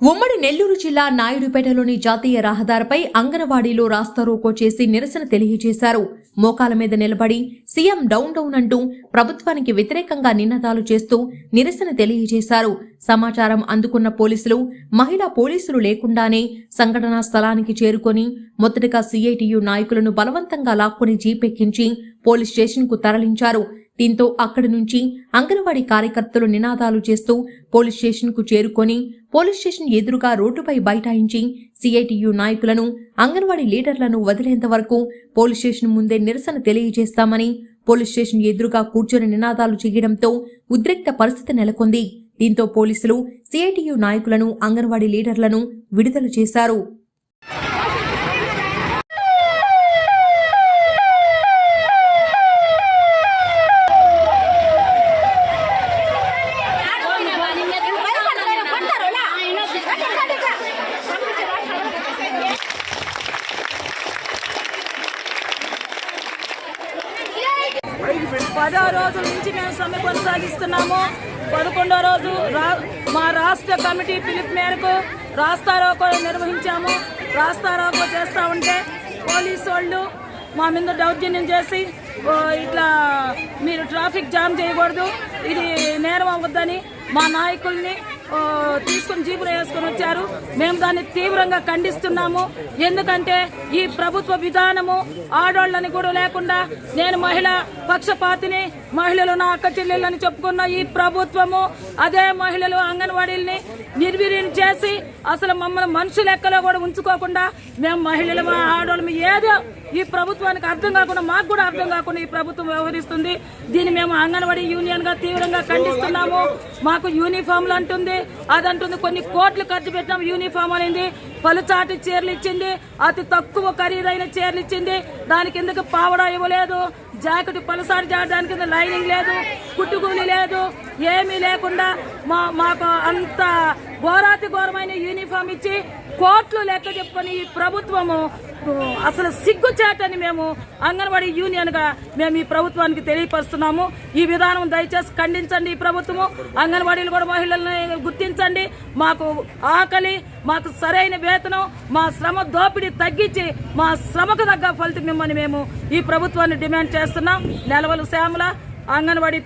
ఉమ్మడి నెల్లూరు జిల్లా నాయుడుపేటలోని జాతీయ రహదారిపై అంగన్వాడీలో రాస్తారోకో చేసి నిరసన తెలియజేశారు. మోకాల మీద నిలబడి సీఎం డౌన్ డౌన్ అంటూ ప్రభుత్వానికి వ్యతిరేకంగా నినాదాలు చేస్తూ నిరసన తెలియజేశారు. సమాచారం అందుకున్న పోలీసులు మహిళా పోలీసులు లేకుండానే సంఘటనా స్థలానికి చేరుకొని మొదటగా సీఐటియు నాయకులను బలవంతంగా లాక్కొని జీపెక్కించి పోలీస్ స్టేషన్కు తరలించారు. దీంతో అక్కడి నుంచి అంగన్వాడీ కార్యకర్తలు నినాదాలు చేస్తూ పోలీస్ స్టేషన్కు చేరుకొని పోలీస్ స్టేషన్ ఎదురుగా రోడ్డుపై బైఠాయించి సిఐటియు నాయకులను అంగన్వాడీ లీడర్లను వదిలేంత వరకు పోలీస్ స్టేషన్ ముందే నిరసన తెలియజేస్తామని పోలీస్ స్టేషన్ ఎదురుగా కూర్చొని నినాదాలు చేయడంతో ఉద్రిక్త పరిస్థితి నెలకొంది. దీంతో పోలీసులు సిఐటియు నాయకులను అంగన్వాడీ లీడర్లను విడుదల చేశారు. పదో రోజుల నుంచి మేము సమ్మె కొనసాగిస్తున్నాము. పదకొండో రోజు రా మా రాష్ట్ర కమిటీ పిలుపు మేరకు రాస్తారోకో నిర్వహించాము. రాస్తారోకో చేస్తూ ఉంటే పోలీసు వాళ్ళు మా మీద దౌర్జన్యం చేసి ఇట్లా మీరు ట్రాఫిక్ జామ్ చేయకూడదు. ఇది నేరం అవ్వద్దని మా నాయకుల్ని తీసుకుని జీపులు వేసుకొని వచ్చారు. మేము దాన్ని తీవ్రంగా ఖండిస్తున్నాము. ఎందుకంటే ఈ ప్రభుత్వ విధానము ఆడోళ్ళని కూడా లేకుండా నేను మహిళ పక్షపాతిని మహిళలు నా అక్క చెల్లెళ్ళని చెప్పుకున్న ఈ ప్రభుత్వము అదే మహిళలు అంగన్వాడీలని నిర్వీర్యం చేసి అసలు మమ్మల్ని మనుషు లెక్కలో కూడా ఉంచుకోకుండా మేము మహిళలు మా ఏదో ఈ ప్రభుత్వానికి అర్థం కాకుండా మాకు కూడా అర్థం కాకుండా ఈ ప్రభుత్వం వ్యవహరిస్తుంది. దీన్ని మేము అంగన్వాడీ యూనియన్గా తీవ్రంగా ఖండిస్తున్నాము. మాకు యూనిఫామ్లు అంటుంది. అదంటుంది. కొన్ని కోట్లు ఖర్చు పెట్టినాం యూనిఫామ్ అనేది. పలుచాటి చీరలు ఇచ్చింది. అతి తక్కువ ఖరీదైన చీరలు ఇచ్చింది. దాని కిందకి పావడా ఇవ్వలేదు? జాకెట్ పలసారి జాకెట్ కింద లైనింగ్ లేదు? కుట్టుకూలి లేదు. ఏమీ లేకుండా మా మాకు అంత ఘోరాతి ఘోరమైన యూనిఫామ్ ఇచ్చి కోట్లు లెక్క చెప్పుకొని ఈ ప్రభుత్వము అసలు సిగ్గుచేటని మేము అంగన్వాడీ యూనియన్గా మేము ఈ ప్రభుత్వానికి తెలియపరుస్తున్నాము. ఈ విధానం దయచేసి ఖండించండి ఈ ప్రభుత్వము. అంగన్వాడీలు కూడా మహిళల్ని గుర్తించండి. మాకు ఆకలి మాకు సరైన వేతనం మా శ్రమ దోపిడీ తగ్గించి మా శ్రమకు తగ్గ ఫలితం మిమ్మల్ని మేము ఈ ప్రభుత్వాన్ని డిమాండ్ చేస్తున్నాం. నెలవలు శ్యామల అంగన్వాడీ